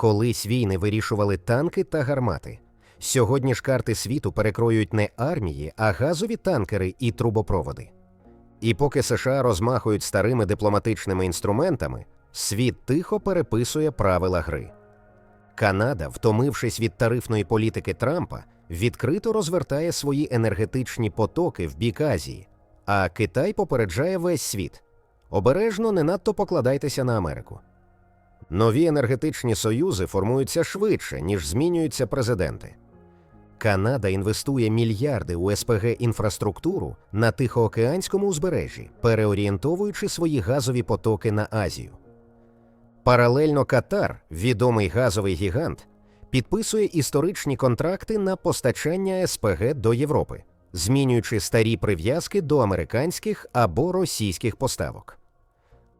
Колись війни вирішували танки та гармати. Сьогодні ж карти світу перекроюють не армії, а газові танкери і трубопроводи. І поки США розмахують старими дипломатичними інструментами, світ тихо переписує правила гри. Канада, втомившись від тарифної політики Трампа, відкрито розвертає свої енергетичні потоки в бік Азії, а Китай попереджає весь світ. Обережно не надто покладайтеся на Америку. Нові енергетичні союзи формуються швидше, ніж змінюються президенти. Канада інвестує мільярди у СПГ інфраструктуру на Тихоокеанському узбережжі, переорієнтовуючи свої газові потоки на Азію. Паралельно Катар, відомий газовий гігант, підписує історичні контракти на постачання СПГ до Європи, змінюючи старі прив'язки до американських або російських поставок.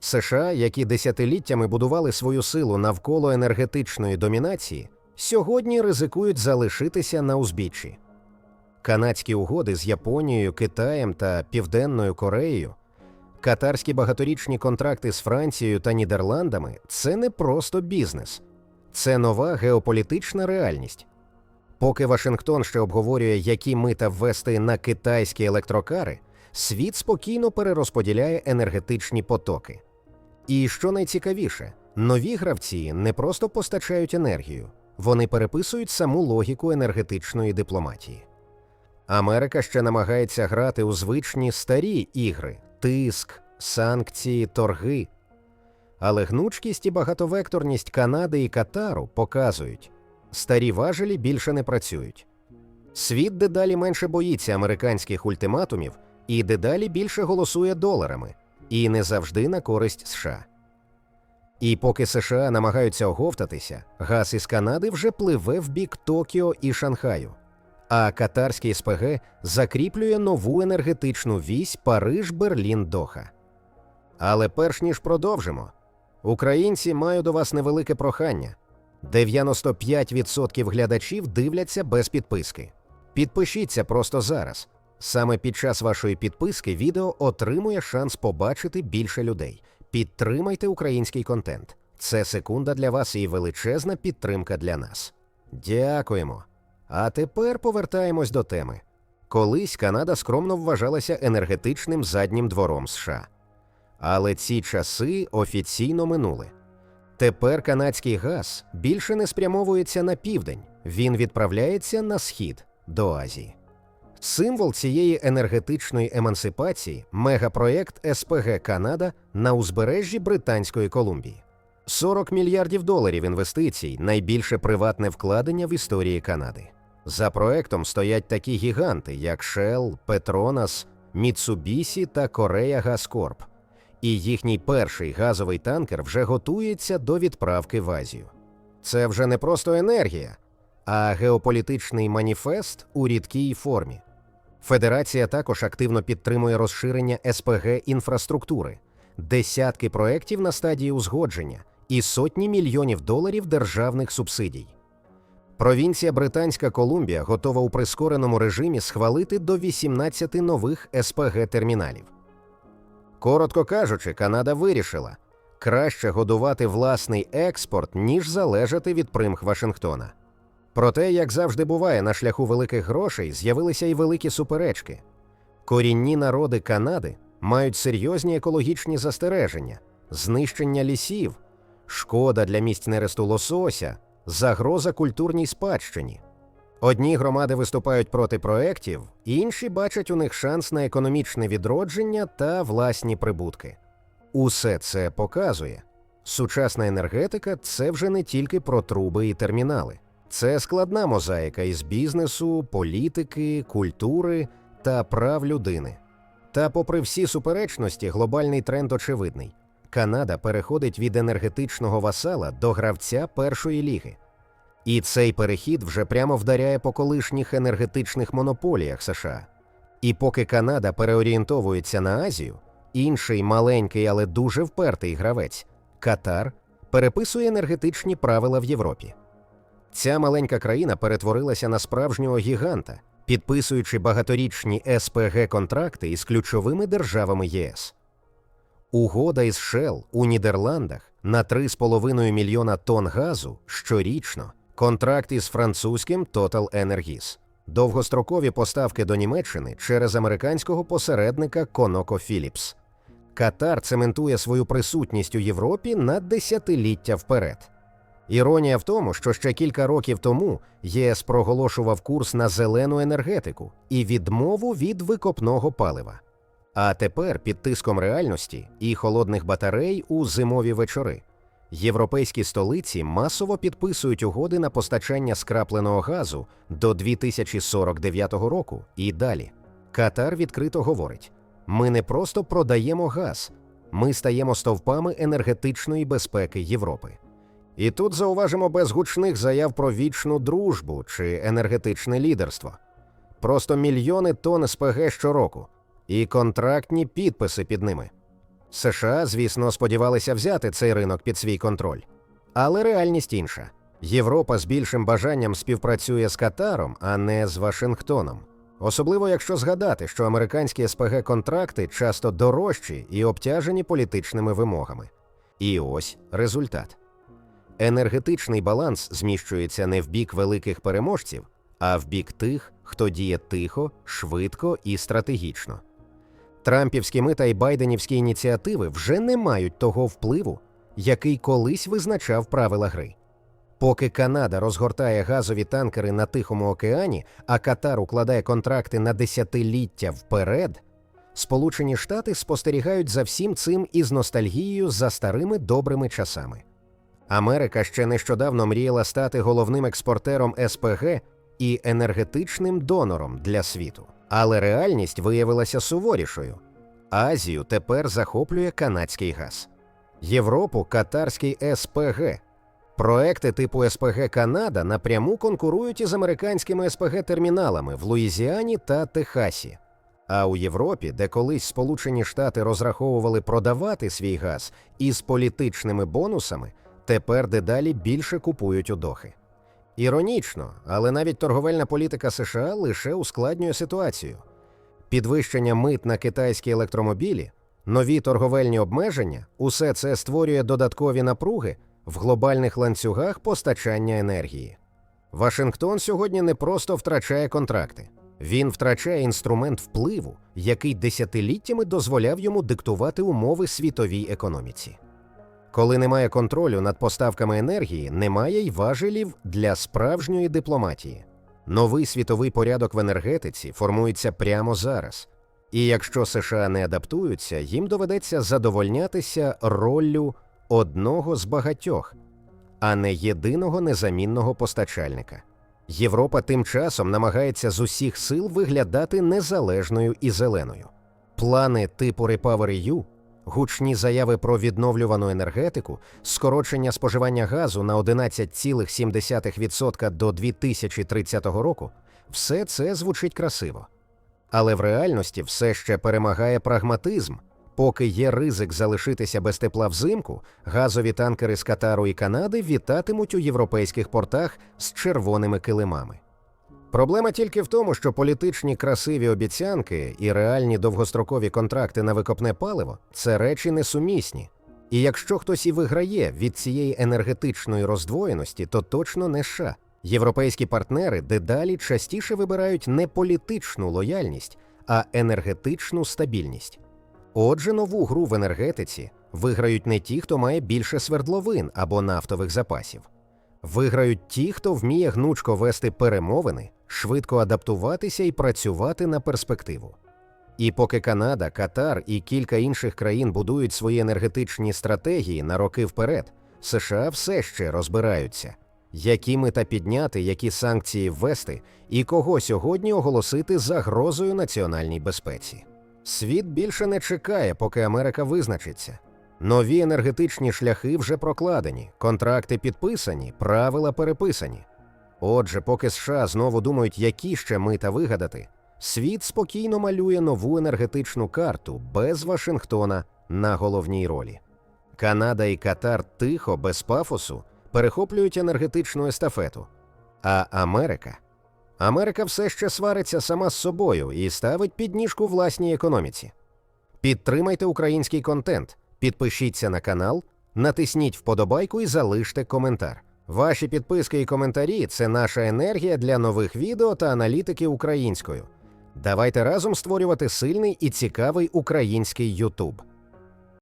США, які десятиліттями будували свою силу навколо енергетичної домінації, сьогодні ризикують залишитися на узбіччі. Канадські угоди з Японією, Китаєм та Південною Кореєю, катарські багаторічні контракти з Францією та Нідерландами це не просто бізнес, це нова геополітична реальність. Поки Вашингтон ще обговорює, які мита ввести на китайські електрокари, світ спокійно перерозподіляє енергетичні потоки. І що найцікавіше, нові гравці не просто постачають енергію, вони переписують саму логіку енергетичної дипломатії. Америка ще намагається грати у звичні старі ігри тиск, санкції, торги. Але гнучкість і багатовекторність Канади і Катару показують, старі важелі більше не працюють. Світ дедалі менше боїться американських ультиматумів і дедалі більше голосує доларами, і не завжди на користь США. І поки США намагаються оговтатися, газ із Канади вже пливе в бік Токіо і Шанхаю, а катарський СПГ закріплює нову енергетичну вісь Париж, Берлін, Доха. Але перш ніж продовжимо, українці маю до вас невелике прохання. 95% глядачів дивляться без підписки. Підпишіться просто зараз. Саме під час вашої підписки відео отримує шанс побачити більше людей. Підтримайте український контент. Це секунда для вас і величезна підтримка для нас. Дякуємо. А тепер повертаємось до теми. Колись Канада скромно вважалася енергетичним заднім двором США. Але ці часи офіційно минули. Тепер канадський газ більше не спрямовується на південь, він відправляється на схід до Азії. Символ цієї енергетичної емансипації мегапроєкт СПГ Канада на узбережжі Британської Колумбії. 40 мільярдів доларів інвестицій найбільше приватне вкладення в історії Канади. За проектом стоять такі гіганти, як Shell, Petronas, Mitsubishi та Korea Gas Corp. І їхній перший газовий танкер вже готується до відправки в Азію. Це вже не просто енергія, а геополітичний маніфест у рідкій формі. Федерація також активно підтримує розширення СПГ інфраструктури, десятки проєктів на стадії узгодження і сотні мільйонів доларів державних субсидій. Провінція Британська Колумбія готова у прискореному режимі схвалити до 18 нових СПГ терміналів. Коротко кажучи, Канада вирішила краще годувати власний експорт, ніж залежати від примх Вашингтона. Проте, як завжди буває, на шляху великих грошей з'явилися й великі суперечки. Корінні народи Канади мають серйозні екологічні застереження, знищення лісів, шкода для місць нересту лосося, загроза культурній спадщині. Одні громади виступають проти проєктів, інші бачать у них шанс на економічне відродження та власні прибутки. Усе це показує. Сучасна енергетика це вже не тільки про труби і термінали. Це складна мозаїка із бізнесу, політики, культури та прав людини. Та, попри всі суперечності, глобальний тренд очевидний: Канада переходить від енергетичного васала до гравця першої ліги. І цей перехід вже прямо вдаряє по колишніх енергетичних монополіях США. І поки Канада переорієнтовується на Азію, інший маленький, але дуже впертий гравець Катар переписує енергетичні правила в Європі. Ця маленька країна перетворилася на справжнього гіганта, підписуючи багаторічні СПГ контракти із ключовими державами ЄС. Угода із Shell у Нідерландах на 3,5 мільйона тонн газу щорічно. Контракт із французьким Total Energies. Довгострокові поставки до Німеччини через американського посередника ConocoPhillips. Катар цементує свою присутність у Європі на десятиліття вперед. Іронія в тому, що ще кілька років тому ЄС проголошував курс на зелену енергетику і відмову від викопного палива. А тепер під тиском реальності і холодних батарей у зимові вечори європейські столиці масово підписують угоди на постачання скрапленого газу до 2049 року і далі. Катар відкрито говорить: ми не просто продаємо газ, ми стаємо стовпами енергетичної безпеки Європи. І тут зауважимо без гучних заяв про вічну дружбу чи енергетичне лідерство. Просто мільйони тонн СПГ щороку і контрактні підписи під ними. США, звісно, сподівалися взяти цей ринок під свій контроль. Але реальність інша. Європа з більшим бажанням співпрацює з Катаром, а не з Вашингтоном. Особливо якщо згадати, що американські СПГ контракти часто дорожчі і обтяжені політичними вимогами. І ось результат. Енергетичний баланс зміщується не в бік великих переможців, а в бік тих, хто діє тихо, швидко і стратегічно. Трампівські мита і байденівські ініціативи вже не мають того впливу, який колись визначав правила гри. Поки Канада розгортає газові танкери на Тихому океані, а Катар укладає контракти на десятиліття вперед, Сполучені Штати спостерігають за всім цим із ностальгією за старими добрими часами. Америка ще нещодавно мріяла стати головним експортером СПГ і енергетичним донором для світу. Але реальність виявилася суворішою. Азію тепер захоплює канадський газ, Європу катарський СПГ. Проекти типу СПГ Канада напряму конкурують із американськими СПГ-терміналами в Луїзіані та Техасі. А у Європі, де колись Сполучені Штати розраховували продавати свій газ із політичними бонусами, тепер дедалі більше купують у Дохи. Іронічно, але навіть торговельна політика США лише ускладнює ситуацію. Підвищення мит на китайські електромобілі, нові торговельні обмеження усе це створює додаткові напруги в глобальних ланцюгах постачання енергії. Вашингтон сьогодні не просто втрачає контракти, він втрачає інструмент впливу, який десятиліттями дозволяв йому диктувати умови світовій економіці. Коли немає контролю над поставками енергії, немає й важелів для справжньої дипломатії. Новий світовий порядок в енергетиці формується прямо зараз. І якщо США не адаптуються, їм доведеться задовольнятися роллю одного з багатьох, а не єдиного незамінного постачальника. Європа тим часом намагається з усіх сил виглядати незалежною і зеленою. Плани типу REPowerEU Гучні заяви про відновлювану енергетику, скорочення споживання газу на 11,7% до 2030 року все це звучить красиво. Але в реальності все ще перемагає прагматизм. Поки є ризик залишитися без тепла взимку, газові танкери з Катару і Канади вітатимуть у європейських портах з червоними килимами. Проблема тільки в тому, що політичні красиві обіцянки і реальні довгострокові контракти на викопне паливо це речі несумісні. І якщо хтось і виграє від цієї енергетичної роздвоєності, то точно не США. Європейські партнери дедалі частіше вибирають не політичну лояльність, а енергетичну стабільність. Отже, нову гру в енергетиці виграють не ті, хто має більше свердловин або нафтових запасів. Виграють ті, хто вміє гнучко вести перемовини, швидко адаптуватися і працювати на перспективу. І поки Канада, Катар і кілька інших країн будують свої енергетичні стратегії на роки вперед, США все ще розбираються, які мета підняти, які санкції ввести і кого сьогодні оголосити загрозою національній безпеці. Світ більше не чекає, поки Америка визначиться. Нові енергетичні шляхи вже прокладені, контракти підписані, правила переписані. Отже, поки США знову думають, які ще мита вигадати, світ спокійно малює нову енергетичну карту без Вашингтона на головній ролі. Канада і Катар тихо, без пафосу, перехоплюють енергетичну естафету. А Америка? Америка все ще свариться сама з собою і ставить підніжку власній економіці. Підтримайте український контент. Підпишіться на канал, натисніть вподобайку і залиште коментар. Ваші підписки і коментарі це наша енергія для нових відео та аналітики українською. Давайте разом створювати сильний і цікавий український YouTube.